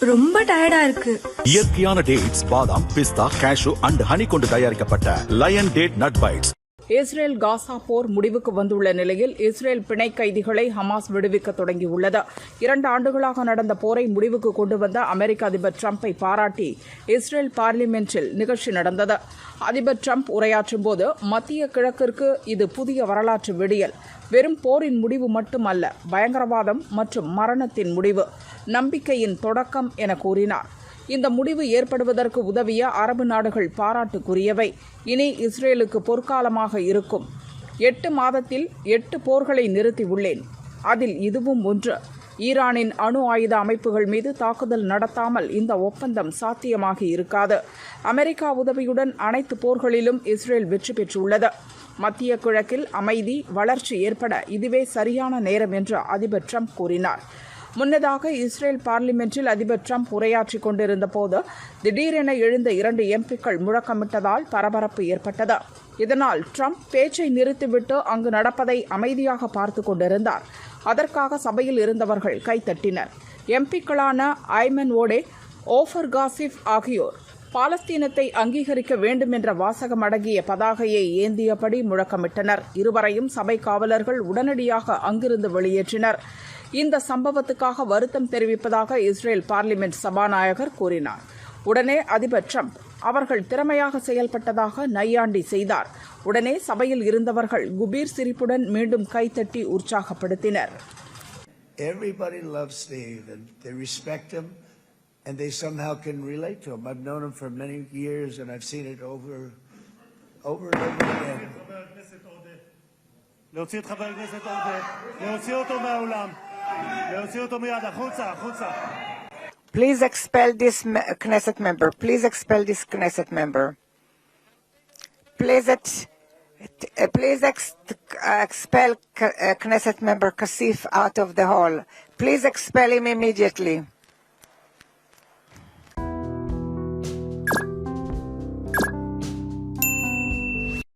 ரொம்ப டயர்டா இருக்கு. இயற்கையான டேட்ஸ் பாதாம் பிஸ்தா கேஷு அண்ட் ஹனி கொண்டு தயாரிக்கப்பட்ட lion date nut bites Israel Gaza போர் முடிவுக்கு வந்துள்ள நிலையில் இஸ்ரேல் பிணை கைதிகளை ஹமாஸ் விடுவிக்க தொடங்கியுள்ளது. இரண்டு ஆண்டுகளாக நடந்த போரை முடிவுக்கு கொண்டு வந்த அமெரிக்க அதிபர் டிரம்பை பாராட்டி இஸ்ரேல் பார்லிமெண்டில் நிகழ்ச்சி நடந்தது. அதிபர் டிரம்ப் உரையாற்றும் போது மத்திய கிழக்கிற்கு இது புதிய வரலாற்று விடியல். வெறும் போரின் முடிவு மட்டுமல்ல பயங்கரவாதம் மற்றும் மரணத்தின் முடிவு. நம்பிக்கையின் தொடக்கம் என கூறினார். இந்த முடிவு ஏற்படுவதற்கு உதவிய அரபு நாடுகள் பாராட்டுக்குரியவை. இனி இஸ்ரேலுக்கு பொற்காலமாக இருக்கும். எட்டு மாதத்தில் எட்டு போர்களை நிறுத்தியுள்ளேன். அதில் இதுவும் ஒன்று. ஈரானின் அணு ஆயுத அமைப்புகள் மீது தாக்குதல் நடத்தாமல் இந்த ஒப்பந்தம் சாத்தியமாகி இருக்காது. அமெரிக்கா உதவியுடன் அனைத்து போர்களிலும் இஸ்ரேல் வெற்றி பெற்றுள்ளது. மத்திய கிழக்கில் அமைதி வளர்ச்சி ஏற்பட இதுவே சரியான நேரம் என்று அதிபர் ட்ரம்ப் கூறினார். முன்னதாக இஸ்ரேல் பார்லிமெண்டில் அதிபர் ட்ரம்ப் உரையாற்றிக் கொண்டிருந்த போது திடீரென எழுந்த இரண்டு எம்பிக்கள் முழக்கமிட்டதால் பரபரப்பு ஏற்பட்டது. இதனால் ட்ரம்ப் பேச்சை நிறுத்திவிட்டு அங்கு நடப்பதை அமைதியாக பார்த்து கொண்டிருந்தார். அதற்காக சபையில் இருந்தவர்கள் கைத்தட்டினர் எம்பிக்களான ஐமன் ஓடே ஓஃபர் காசிப் ஆகியோர் பாலஸ்தீனத்தை அங்கீகரிக்க வேண்டும் என்ற வாசகம் அடங்கிய பதாகையை ஏந்தியபடி முழக்கமிட்டனர். இருவரையும் சபை காவலர்கள் உடனடியாக அங்கிருந்து வெளியேற்றினர். இந்த சம்பவத்துக்காக வருத்தம் தெரிவிப்பதாக இஸ்ரேல் பார்லிமெண்ட் சபாநாயகர் கூறினார். உடனே அதிபர் ட்ரம்ப் அவர்கள் திறமையாக செயல்பட்டதாக நையாண்டி செய்தார். உடனே சபையில் இருந்தவர்கள் குபீர் சிரிப்புடன் மீண்டும் கைத்தட்டி உற்சாகப்படுத்தினர். Everybody loves Steve and they respect him and they somehow can relate to him. I've known him for many years and I've seen it over, over and over again. חבר הכנסת עודה. להוציא את חבר הכנסת עודה, להוציא אותו מהאולם, להוציא אותו מיד, החוצה, החוצה. Please expel this me- Knesset member. Please expel this Knesset member. Please, it, uh, please ex- uh, expel K- uh, Knesset member Kasif out of the hall. Please expel him immediately.